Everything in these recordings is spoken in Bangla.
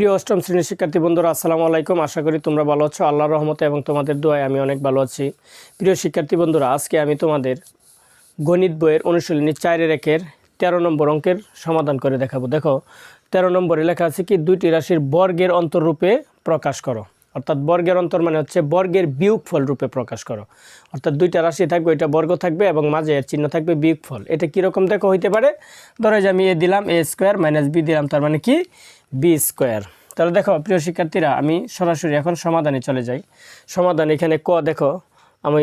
প্রিয় অষ্টম শ্রেণির শিক্ষার্থী বন্ধুরা, আসসালামু আলাইকুম। আশা করি তোমরা ভালো আছো। আল্লাহর রহমতে এবং তোমাদের দোয়ায় আমি অনেক ভালো আছি। প্রিয় শিক্ষার্থী বন্ধুরা, আজকে আমি তোমাদের গণিত বইয়ের অনুশীলনী চারের একের তেরো নম্বর অঙ্কের সমাধান করে দেখাবো। দেখো, তেরো নম্বরে লেখা আছে কি, দুইটি রাশির বর্গের অন্তররূপে প্রকাশ করো। অর্থাৎ বর্গের অন্তর মানে হচ্ছে বর্গের বিয়োগফল রূপে প্রকাশ করো। অর্থাৎ দুইটা রাশি থাকবে, ওইটা বর্গ থাকবে এবং মাঝে এর চিহ্ন থাকবে বিয়োগফল। এটা কীরকম দেখো হইতে পারে? ধরো যে আমি এ দিলাম, এ স্কোয়ার মাইনাস বি দিলাম, তার মানে কি? বি স্কোয়ার তাহলে দেখো, প্রিয় শিক্ষার্থীরা, আমি সরাসরি এখন সমাধানে চলে যাই। সমাধান এখানে ক, দেখো, আমি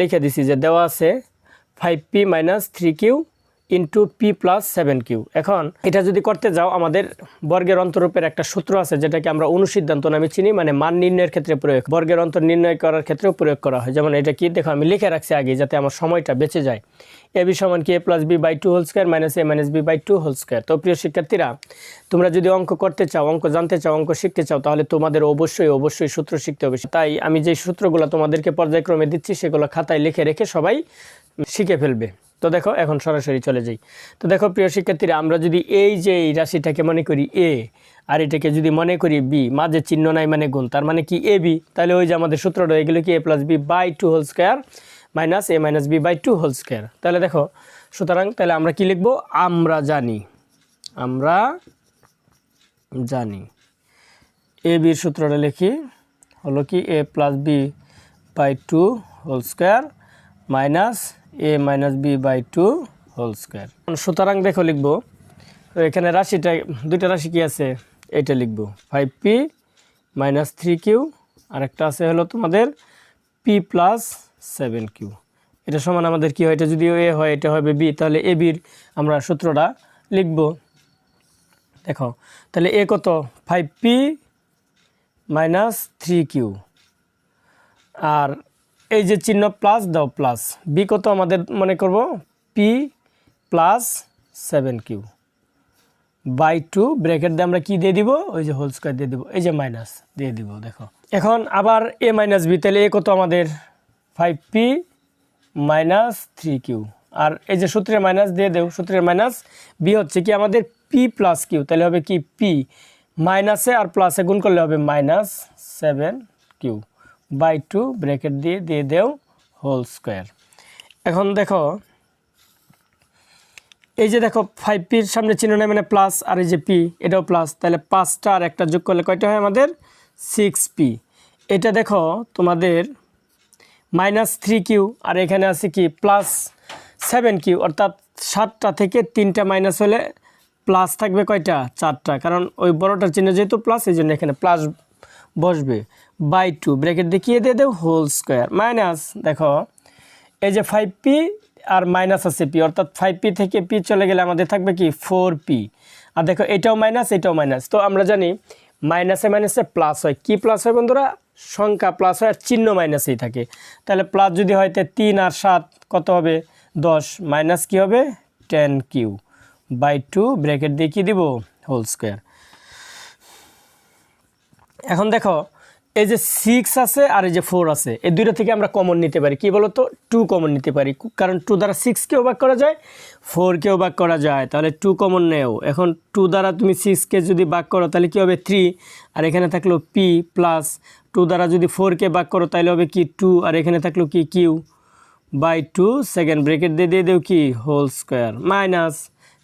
লিখে দিছি যে দেওয়া আছে five P minus three Q into P plus seven Q এখন, এটা যদি করতে যাও, আমাদের বর্গের অন্তরূপের একটা সূত্র আছে, যেটাকে আমরা অনুসিদ্ধান্ত নামে চিনি মানে মান নির্ণয়ের ক্ষেত্রে প্রয়োগ। বর্গের অন্তর নির্ণয় করার ক্ষেত্রেও প্রয়োগ করা হয়। যেমন এটা কি? দেখো, আমি লিখে রাখছি আগে, যাতে আমার সময়টা বেঁচে যায়। এ বি সমান কি A plus B by two whole square minus A minus B by two whole square তো প্রিয় শিক্ষার্থীরা, তোমরা যদি অঙ্ক করতে চাও, অঙ্ক জানতে চাও, অঙ্ক শিখতে চাও, তাহলে তোমাদের অবশ্যই অবশ্যই সূত্র শিখতে হবে। তাই আমি যে সূত্রগুলো তোমাদেরকে পর্যায়ক্রমে দিচ্ছি, সেগুলো খাতায় লিখে রেখে সবাই শিখে ফেলবে। তো দেখো, এখন সরাসরি চলে যাই। তো দেখো, প্রিয় শিক্ষার্থীরা, আমরা যদি এই যে এই রাশিটাকে মনে করি এ আর এটাকে যদি মনে করি বি মাঝে চিহ্ন নাই মানে গুণ, তার মানে কি এ বি তাহলে ওই যে আমাদের সূত্রটা এগুলো কি? A plus B by two whole square minus A minus B by two whole square তাহলে দেখো, সুতরাং তাহলে আমরা কি লিখব? আমরা জানি। আমরা জানি। এ বির সূত্রটা লিখি। হলো কি? A plus B by two whole square minus A minus B by two whole square সুতরাং দেখো লিখব এখানে রাশিটা, দুইটা রাশি কি আছে? এটা লিখব five P minus three Q আরেকটা আছে হলো তোমাদের পি প্লাস সেভেন কিউ এটা সমান আমাদের কি হয়? এটা যদি এ হয়, এটা হবে বি তাহলে এ বির আমরা সূত্রটা লিখব। দেখো, তাহলে এ কত? Five P minus three Q আর এই যে চিহ্ন প্লাস দাও প্লাস বি কত আমাদের মনে করব? P plus seven Q by two bracket দিয়ে আমরা কি দিয়ে দিব? ওই যে হোল স্কোয়ার দিয়ে দিব। এই যে মাইনাস দিয়ে দিব, দেখো। এখন আবার এ মাইনাস বি তাহলে এ কত আমাদের? Five P minus three Q আর এই যে সূত্রের মাইনাস দিয়ে দেও, সূত্রের মাইনাস বি হচ্ছে কি আমাদের পি প্লাস কিউ তাহলে হবে কি পি মাইনাসে আর প্লাসে গুণ করলে হবে minus seven Q by two bracket দিয়ে দিয়ে দেও হোল স্কোয়ার এখন দেখো, এই যে দেখো ফাইভ পির সামনে চিহ্ন নেই মানে প্লাস আর এই যে পি এটাও প্লাস তাহলে পাঁচটা আর একটা যোগ করলে কয়টা হয় আমাদের? সিক্স পি এটা দেখো তোমাদের মাইনাস থ্রি কিউ আর এখানে আছে কি? প্লাস সেভেন কিউ অর্থাৎ সাতটা থেকে তিনটা মাইনাস হলে প্লাস থাকবে কয়টা? চারটা, কারণ ওই বড়টার চিহ্ন যেহেতু প্লাস এই জন্য এখানে প্লাস বসবে। বাই টু, ব্র্যাকেট দেখিয়ে দিয়ে দেও হোল স্কোয়ার। মাইনাস, দেখো, এই যে ফাইভ পি আর মাইনাস আছে পি অর্থাৎ ফাইভ পি থেকে পি চলে গেলে আমাদের থাকবে কি? ফোর পি আর দেখো, এটাও মাইনাস এটাও মাইনাস। তো আমরা জানি মাইনাসে মাইনাসে প্লাস হয়। কি প্লাস হয় বন্ধুরা? সংখ্যা প্লাস হয় আর চিহ্ন মাইনাসেই থাকে। তাহলে প্লাস যদি হয়, তো তিন আর সাত কত হবে? দশ। মাইনাস কি হবে? Ten Q by two, bracket দিয়ে কী দিব? Whole square. এখন দেখো, এই যে সিক্স আছে আর এই যে ফোর আছে, এই দুইটা থেকে আমরা কমন নিতে পারি। কি বলতো? টু কমন নিতে পারি। কারণ টু দ্বারা সিক্সকেও ভাগ করা যায় ফোরকেও ভাগ করা যায়। তাহলে টু কমন নেও। এখন টু দ্বারা তুমি সিক্সকে যদি ভাগ করো, তাহলে কী হবে? থ্রি আর এখানে থাকল পি প্লাস টু দ্বারা যদি ফোরকে ভাগ করো, তাহলে হবে কি? টু আর এখানে থাকল কি? Q by two second bracket দিয়ে দিয়ে দেও কি? হোল স্কোয়ার মাইনাস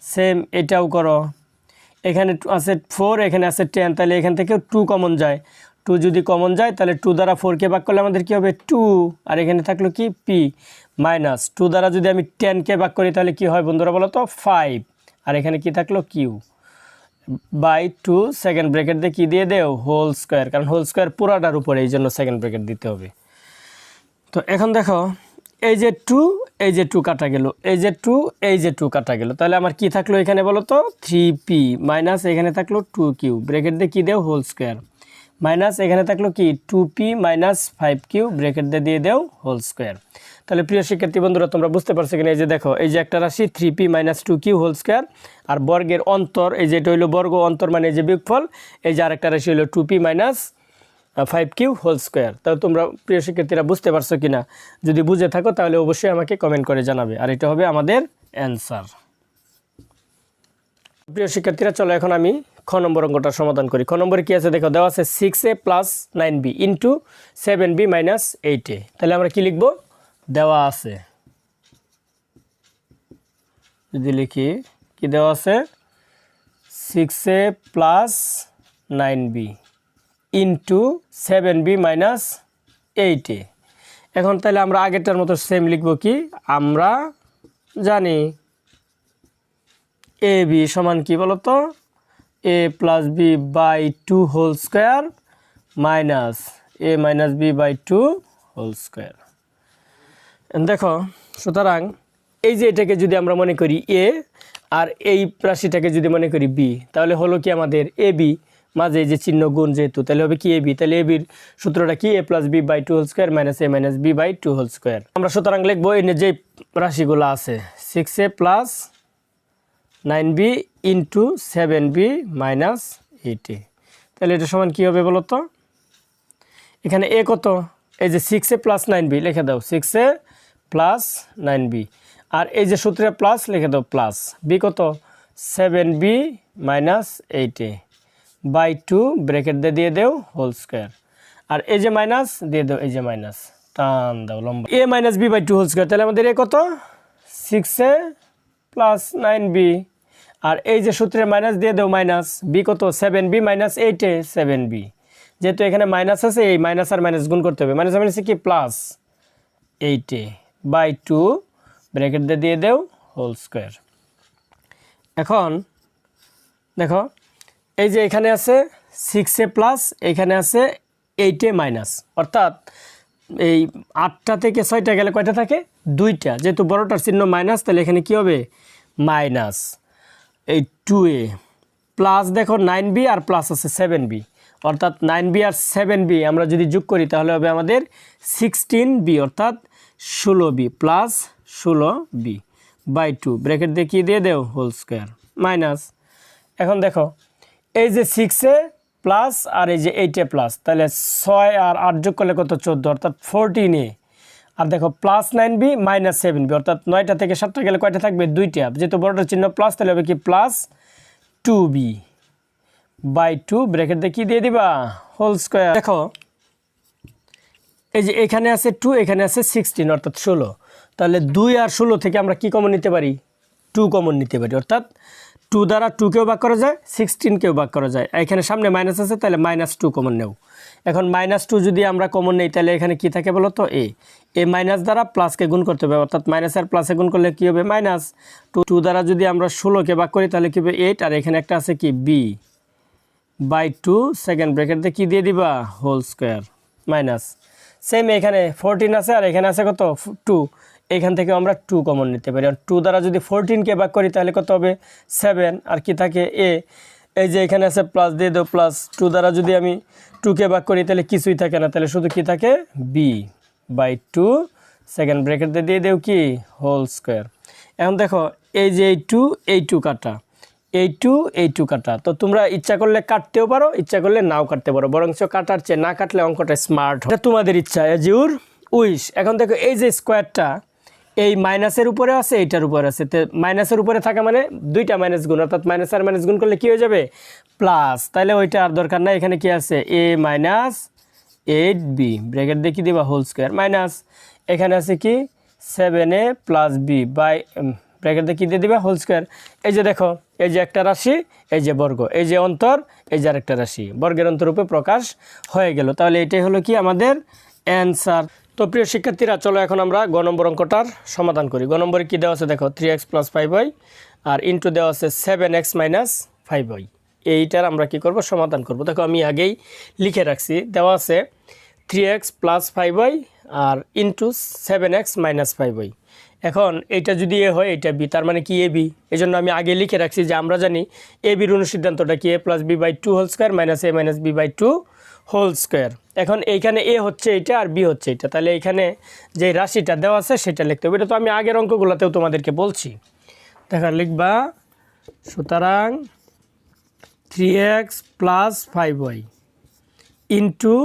সেম এটাও করো। এখানে আছে ফোর এখানে আছে টেন তাহলে এখান থেকেও টু কমন যায়। টু যদি কমন যায়, তাহলে টু দ্বারা ফোরকে ভাগ করলে আমাদের কী হবে? টু আর এখানে থাকল কি? পি মাইনাস টু দ্বারা যদি আমি টেনকে ভাগ করি, তাহলে কি হয় বন্ধুরা বলো তো ফাইভ আর এখানে কি থাকল? Q by two second bracket দিয়ে কী দিয়ে দেও? হোল স্কোয়ার কারণ হোল স্কোয়ার পুরাটার উপরে, এই জন্য সেকেন্ড ব্রেকেট দিতে হবে। তো এখন দেখো, এই যে টু এই যে টু কাটা গেল, এই যে টু এই যে টু কাটা গেল। তাহলে আমার কি থাকল এখানে বলো তো? থ্রি পি মাইনাস এখানে থাকল টু কিউ ব্রেকেট দিয়ে কী দেও? হোল স্কোয়ার মাইনাস এখানে থাকল কি? Two P minus five Q bracket দিয়ে দিয়ে দেও হোল স্কোয়ার তাহলে প্রিয় শিক্ষার্থী বন্ধুরা, তোমরা বুঝতে পারছ কিনা? এই যে দেখো, এই যে একটা রাশি three P minus two Q whole square আর বর্গের অন্তর, এই যে এটা হইল বর্গ অন্তর মানে এই যে বিয়োগফল, এই যে আরেকটা রাশি হলো two P minus five Q whole square তাহলে তোমরা প্রিয় শিক্ষার্থীরা বুঝতে পারছ কি না যদি বুঝে থাকো, তাহলে অবশ্যই আমাকে কমেন্ট করে জানাবে। আর এটা হবে আমাদের অ্যান্সার প্রিয় শিক্ষার্থীরা, চলো এখন আমি খ নম্বর অঙ্কটা সমাধান করি। খ নম্বরে কী আছে? দেখো, দেওয়া আছে six A plus nine B into seven B minus eight A তাহলে আমরা কি লিখব? দেওয়া আছে। যদি লিখি, কি দেওয়া আছে? Six A plus nine B into seven B minus eight A এখন তাহলে আমরা আগেরটার মতো সেম লিখব কি? আমরা জানি এ বি সমান কি বলতো? A plus B by two whole square minus A minus B by two whole square দেখো, সুতরাং এই যে এটাকে যদি আমরা মনে করি এ আর এই রাশিটাকে যদি মনে করি বি তাহলে হলো কি আমাদের এ বি মাঝে এই যে চিহ্ন গুণ যেহেতু, তাহলে হবে কি এ বি তাহলে এ বির সূত্রটা কি? A plus B by two whole square minus A minus B by two whole square আমরা সুতরাং লিখব এই যে রাশিগুলো আছে six A plus nine B into seven B minus eight তাহলে এটা সমান কী হবে বলো তো এখানে এ কত? এই যে six A plus nine B লিখে দাও। Six A plus nine B আর এই যে সূত্রে প্লাস লিখে দাও প্লাস বি কত? Seven B minus eight by two bracket দিয়ে দিয়ে দেও হোল স্কোয়ার। আর এই যে মাইনাস, দিয়ে দেও এই যে মাইনাস। টান দাও, লম্বা। A minus B by two whole square, তাহলে আমাদের এ কত? Six A plus nine B. আর এই যে সূত্রে মাইনাস দিয়ে দেও মাইনাস, বি কত? সেভেন বি মাইনাস এইটে সেভেন বি। যেহেতু এখানে মাইনাস আছে, এই মাইনাস আর মাইনাস গুণ করতে হবে। মাইনাস মাইনাস কি? প্লাস এইটে বাই টু ব্র্যাকেট দিয়ে দিয়ে দেও হোল স্কোয়ার। এখন, দেখো এই যে এখানে আছে সিক্স এ প্লাস এখানে আছে এইটে মাইনাস অর্থাৎ এই আটটা থেকে ছয়টা গেলে কয়টা থাকে? দুইটা। যেহেতু বড়টার চিহ্ন মাইনাস তাহলে এখানে কি হবে? মাইনাস এই টু এ প্লাস দেখো নাইন বি আর প্লাস আছে সেভেন বি অর্থাৎ নাইন বি আর সেভেন বি আমরা যদি যোগ করি, তাহলে হবে আমাদের সিক্সটিন বি অর্থাৎ ষোলো বি প্লাস ষোলো বি বাই টু ব্র্যাকেট দিয়ে কি দিয়ে দেও? হোল স্কোয়ার মাইনাস এখন দেখো এই যে সিক্সে প্লাস আর এই যে এইটে প্লাস তাহলে ছয় আর আট যোগ করলে কত চোদ্দ? অর্থাৎ ফোরটিন এ। আর দেখো plus nine B minus seven B অর্থাৎ নয়টা থেকে সাতটা গেলে কয়টা থাকবে? দুইটা। যেহেতু বড়টার চিহ্ন প্লাস তাহলে হবে কি plus two B by two bracket দিয়ে কী দিয়ে দিবা? হোল স্কোয়ার দেখো, এই যে এখানে আছে টু এখানে আছে সিক্সটিন অর্থাৎ ষোলো। তাহলে দুই আর ষোলো থেকে আমরা কি কমন নিতে পারি? টু কমন নিতে পারি। অর্থাৎ টু দ্বারা টুকেও ভাগ করা যায় সিক্সটিনকেও ভাগ করা যায়। এখানে সামনে মাইনাস আছে, তাহলে মাইনাস টু কমন নেও এখন মাইনাস টু যদি আমরা কমন নেই, তাহলে এখানে কি থাকে বলো তো? এ এ মাইনাস দ্বারা প্লাসকে গুণ করতে হবে। অর্থাৎ মাইনাস আর প্লাসে গুণ করলে কী হবে? মাইনাস টু টু দ্বারা যদি আমরা ষোলোকে ভাগ করি, তাহলে কী হবে? এইট আর এখানে একটা আছে কি? B by two second bracket দিয়ে কী দিয়ে দিবা? হোল স্কোয়ার মাইনাস সেম এখানে ফোরটিন আছে, আর এখানে আছে কত? টু এখান থেকে আমরা টু কমন নিতে পারি। আর টু দ্বারা যদি ফোরটিনকে ভাগ করি, তাহলে কত হবে? সেভেন আর কি থাকে? এ এই যে এখানে আছে প্লাস দিয়ে দেবো প্লাস টু দ্বারা যদি আমি টুকে ভাগ করি, তাহলে কিছুই থাকে না। তাহলে শুধু কি থাকে? B by two second bracket দিয়ে দেও কি? হোল স্কোয়ার এখন দেখো, এই যে এই টু এই টু কাটা। এই টু এই টু কাটা। তো তোমরা ইচ্ছা করলে কাটতেও পারো, ইচ্ছা করলে নাও কাটতে পারো। বরঞ্চ কাটার চেয়ে না কাটলে অঙ্কটা স্মার্ট এটা তোমাদের ইচ্ছা এজ ইউর উইশ এখন দেখো, এই যে স্কোয়ারটা এই মাইনাসের উপরে আছে, এইটার উপরে আছে। তো মাইনাসের উপরে থাকা মানে দুইটা মাইনাস গুণ, অর্থাৎ মাইনাস আর মাইনাস গুণ করলে কী হয়ে যাবে? প্লাস। তাহলে ওইটা আর দরকার নাই, এখানে কি আছে? A minus eight B bracket দিয়ে কী দেবা? Whole square minus. এখানে আছে কি? Seven A plus B by bracket দিয়ে কী দিয়ে দিবে? Whole square. এই যে দেখো, এই যে একটা রাশি, এই যে বর্গ, এই যে অন্তর, এই যে আরেকটা রাশি। বর্গের অন্তরূপে প্রকাশ হয়ে গেল। তাহলে এটাই হলো কি আমাদের অ্যান্সার। তো প্রিয় শিক্ষার্থীরা, চলো এখন আমরা গ নম্বর অঙ্কটার সমাধান করি। গ নম্বরে কী দেওয়া আছে দেখো three X plus five Y আর ইন্টু দেওয়া আছে seven X minus five Y এইটার আমরা কি করব? সমাধান করব। দেখো, আমি আগেই লিখে রাখছি, দেওয়া আছে three X plus five Y আর into seven X minus five Y এখন এইটা যদি এ হয়, এটা বি, তার মানে কি এ, বি? এই জন্য আমি আগে লিখে রাখছি যে আমরা জানি এ, বির অনুসিদ্ধান্তটা কি? A plus B by two whole square minus A minus B by two whole square. এখন এইখানে এ হচ্ছে এটা আর বি হচ্ছে এটা তাহলে এইখানে যে রাশিটা দেওয়া আছে সেটা লিখতে হবে। এটা তো আমি আগের অঙ্কগুলোতেও তোমাদেরকে বলছি। দেখা লিখবা, সুতরাং three X plus five Y into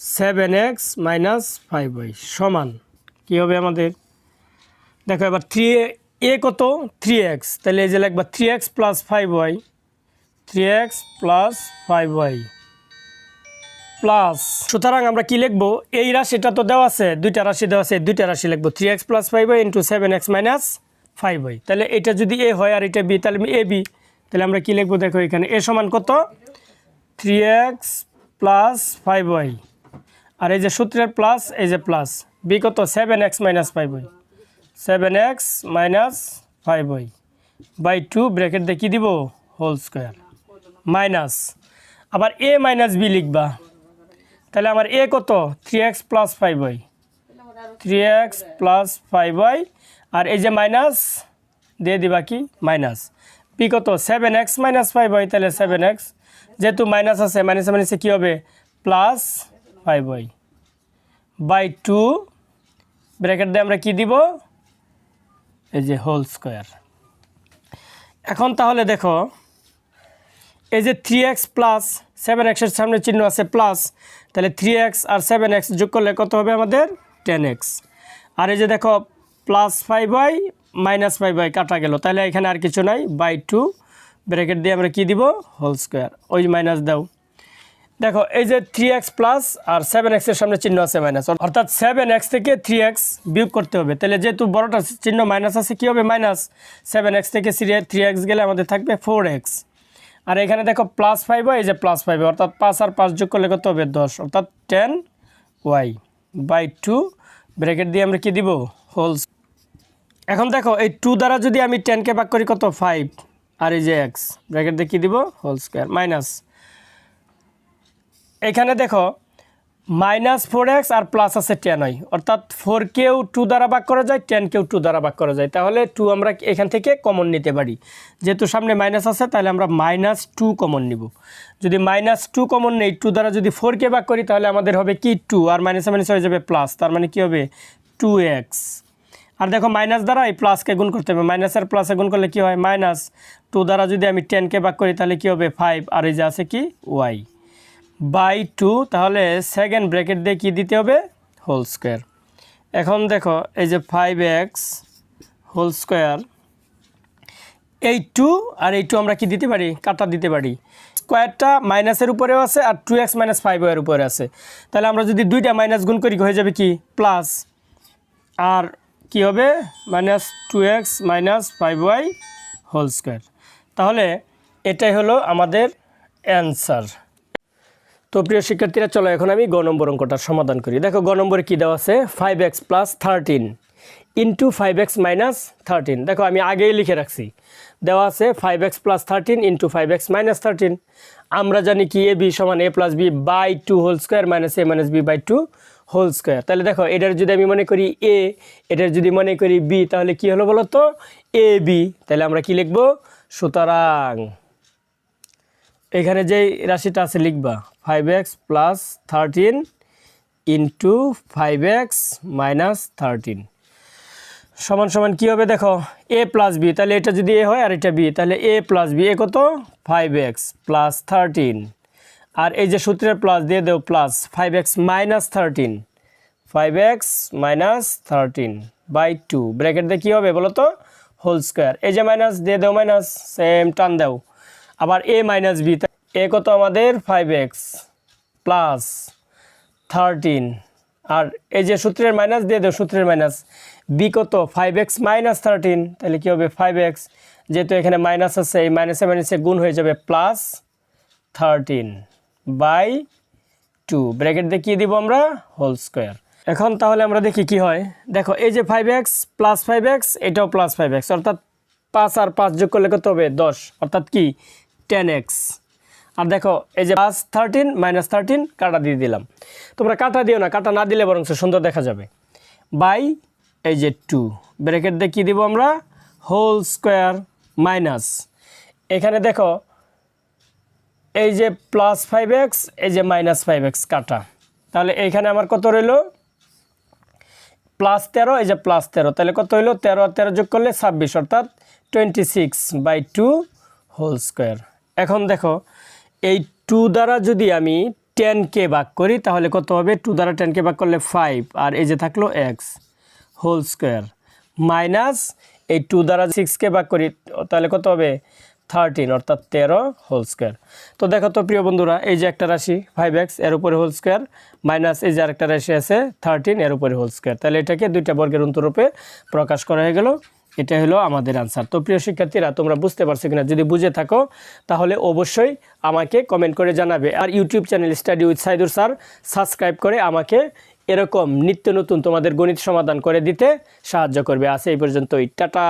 seven X minus five Y সমান। কী হবে আমাদের? দেখো এবার থ্রি এ কত? থ্রি এক্স তাহলে এই যে লিখবা three X plus five Y three X plus five Y plus সুতরাং আমরা কি লিখব? এই রাশিটা তো দেওয়া আছে, দুইটা রাশি দেওয়া আছে দুইটা রাশি লিখব। Three X plus five Y into seven X minus five Y তাহলে এটা যদি এ হয় আর এটা বি, তাহলে এ বি। তাহলে আমরা কি লিখব? দেখো এখানে এ সমান কত? Three X plus five Y আর এই যে সূত্রের প্লাস এই যে প্লাস বি কত? Seven X minus five Y seven X minus five Y by two bracket দিয়ে কী দিব? হোল স্কোয়ার মাইনাস আবার এ মাইনাস বি লিখবা। তাহলে আমার এ কত? Three X plus five Y three X plus five Y আর এই যে মাইনাস দিয়ে দিবা কি? মাইনাস বি কত? Seven X minus five Y তাহলে সেভেন এক্স যেহেতু মাইনাস আছে মাইনাসে মাইনাসে কী হবে? Plus five Y by two bracket দিয়ে আমরা কি দিব? এই যে হোল স্কোয়ার এখন তাহলে দেখো, এই যে থ্রি এক্স প্লাস সেভেন এক্সের সামনে চিহ্ন আছে প্লাস তাহলে থ্রি এক্স আর সেভেন এক্স যোগ করলে কত হবে আমাদের? টেন এক্স আর এই যে দেখো plus five Y minus five Y কাটা গেল। তাহলে এখানে আর কিছু নাই বাই টু ব্র্যাকেট দিয়ে আমরা কি দিব? হোল স্কোয়ার ওই মাইনাস দাও। দেখো, এই যে থ্রি এক্স প্লাস আর সেভেন এক্সের সামনে চিহ্ন আছে মাইনাস অর্থাৎ সেভেন এক্স থেকে থ্রি এক্স বিয়োগ করতে হবে। তাহলে যেহেতু বড়টা চিহ্ন মাইনাস আছে, কী হবে? মাইনাস সেভেন এক্স থেকে থ্রি এক্স গেলে আমাদের থাকবে ফোর এক্স আর এখানে দেখো প্লাস ফাইভ এই যে প্লাস ফাইভ অর্থাৎ পাঁচ আর পাঁচ যোগ করলে কত হবে? দশ, অর্থাৎ ten Y by two bracket দিয়ে আমরা কি দিব? হোলস এখন দেখো, এই টু দ্বারা যদি আমি টেনকে ভাগ করি কত? ফাইভ আর এই যে এক্স ব্র্যাকেট দিয়ে কী দিব? হোল স্কোয়ার মাইনাস এখানে দেখো মাইনাস ফোর এক্স আর প্লাস আছে টেন হয় অর্থাৎ ফোরকেও টু দ্বারা ভাগ করা যায় টেনকেও টু দ্বারা ভাগ করা যায়। তাহলে টু আমরা এখান থেকে কমন নিতে পারি। যেহেতু সামনে মাইনাস আছে, তাহলে আমরা মাইনাস টু কমন নিব। যদি মাইনাস টু কমন নেই টু দ্বারা যদি ফোরকে ভাগ করি, তাহলে আমাদের হবে কি টু আর মাইনাসে মাইনাস হয়ে যাবে প্লাস তার মানে কি হবে? টু এক্স আর দেখো মাইনাস দ্বারা এই প্লাসকে গুণ করতে হবে। মাইনাসের প্লাসে গুণ করলে কি হয়? মাইনাস টু দ্বারা যদি আমি টেনকে ভাগ করি, তাহলে কি হবে? ফাইভ আর এই যে আছে কি? ওয়াই বাই টু, তাহলে সেকেন্ড ব্র্যাকেট দিয়ে কী দিতে হবে? Whole square. এখন দেখো, এই যে ফাইভ এক্স হোল স্কোয়ার। এই টু আর এই টু আমরা কি দিতে পারি? কাটা দিতে পারি। স্কোয়ারটা মাইনাসের উপরেও আছে আর টু এক্স মাইনাস ফাইভ ওয়ের উপরে আছে। তাহলে আমরা যদি দুইটা মাইনাস গুণ করি হয়ে যাবে কি? প্লাস আর কি হবে? Minus two X minus five Y whole square. তাহলে এটাই হলো আমাদের অ্যান্সার তো প্রিয় শিক্ষার্থীরা, চলো এখন আমি গ নম্বর অঙ্কটা সমাধান করি। দেখো, গ নম্বরে কী দেওয়া আছে? Five X plus thirteen into five X minus thirteen দেখো, আমি আগেই লিখে রাখছি। দেওয়া আছে five X plus thirteen into five X minus thirteen আমরা জানি কি এ বি সমান A plus B by two whole square minus A minus B by two whole square তাহলে দেখো, এটার যদি আমি মনে করি এ এটার যদি মনে করি বি তাহলে কি হলো বলো তো? এ বি তাহলে আমরা কি লিখব? সুতরাং এখানে যেই রাশিটা আছে লিখবা five X plus thirteen into five X minus thirteen সমান সমান কী হবে দেখো এ প্লাস বি তাহলে এটা যদি এ হয় আর এটা বি তাহলে এ প্লাস বি এ কত? ফাইভ এক্স প্লাস থার্টিন আর এই যে সূত্রের প্লাস দিয়ে দেও plus five X minus thirteen five X minus thirteen by two bracket দিয়ে কী হবে বলো তো? হোল স্কোয়ার এই যে মাইনাস দিয়ে দেও মাইনাস সেম টান দাও। আবার এ মাইনাস বি এ কত আমাদের? ফাইভ এক্স প্লাস থার্টিন আর এই যে সূত্রের মাইনাস দিয়ে দেও, সূত্রের মাইনাস বি কত? ফাইভ এক্স মাইনাস থার্টিন তাহলে কী হবে? ফাইভ এক্স যেহেতু এখানে মাইনাস আছে, এই মাইনাসে মাইনাসে গুণ হয়ে যাবে plus thirteen by two bracket দিয়ে কী দিব আমরা হোল স্কোয়ার এখন তাহলে আমরা দেখি কি হয়। দেখো, এই যে five X plus five X এটাও প্লাস ফাইভ এক্স অর্থাৎ পাঁচ আর পাঁচ যোগ করলে কত হবে? দশ। অর্থাৎ কি? টেন এক্স আর দেখো, এই যে প্লাস থার্টিন মাইনাস থার্টিন কাটা দিয়ে দিলাম। তোমরা কাটা দিও না, কাটা না দিলে বরং সুন্দর দেখা যাবে। বাই এই যে টু ব্র্যাকেট দিয়ে কী দিব আমরা? হোল স্কোয়ার মাইনাস এখানে দেখো, এই যে প্লাস ফাইভ এক্স এই যে মাইনাস ফাইভ এক্স কাটা। তাহলে এইখানে আমার কত রইল? প্লাস তেরো, এই যে প্লাস তেরো। তাহলে কত হইল? তেরো তেরো যোগ করলে ছাব্বিশ, অর্থাৎ twenty six by two whole square এখন দেখো, এই টু দ্বারা যদি আমি টেনকে ভাগ করি, তাহলে কত হবে? টু দ্বারা টেনকে ভাগ করলে ফাইভ আর এই যে থাকল এক্স হোল স্কোয়ার মাইনাস এই টু দ্বারা সিক্সকে ভাগ করি, তাহলে কত হবে? থার্টিন অর্থাৎ তেরো হোল স্কোয়ার তো দেখো তো প্রিয় বন্ধুরা, এই যে একটা রাশি ফাইভ এক্সের উপরে হোল স্কোয়ার মাইনাস এই যে আরেকটা রাশি আছে থার্টিন এর উপরে হোল স্কোয়ার তাহলে এটাকে দুইটা বর্গের অন্তরূপে প্রকাশ করা হয়ে গেল। এটা হলো আমাদের আনসার তো প্রিয় শিক্ষার্থীরা, তোমরা বুঝতে পারছ কিনা? যদি বুঝে থাকো, তাহলে অবশ্যই আমাকে কমেন্ট করে জানাবে। আর YouTube channel study with Saidur sir subscribe করে আমাকে এরকম নিত্য নতুন তোমাদের গণিত সমাধান করে দিতে সাহায্য করবে। আছে এই পর্যন্তই। টাটা!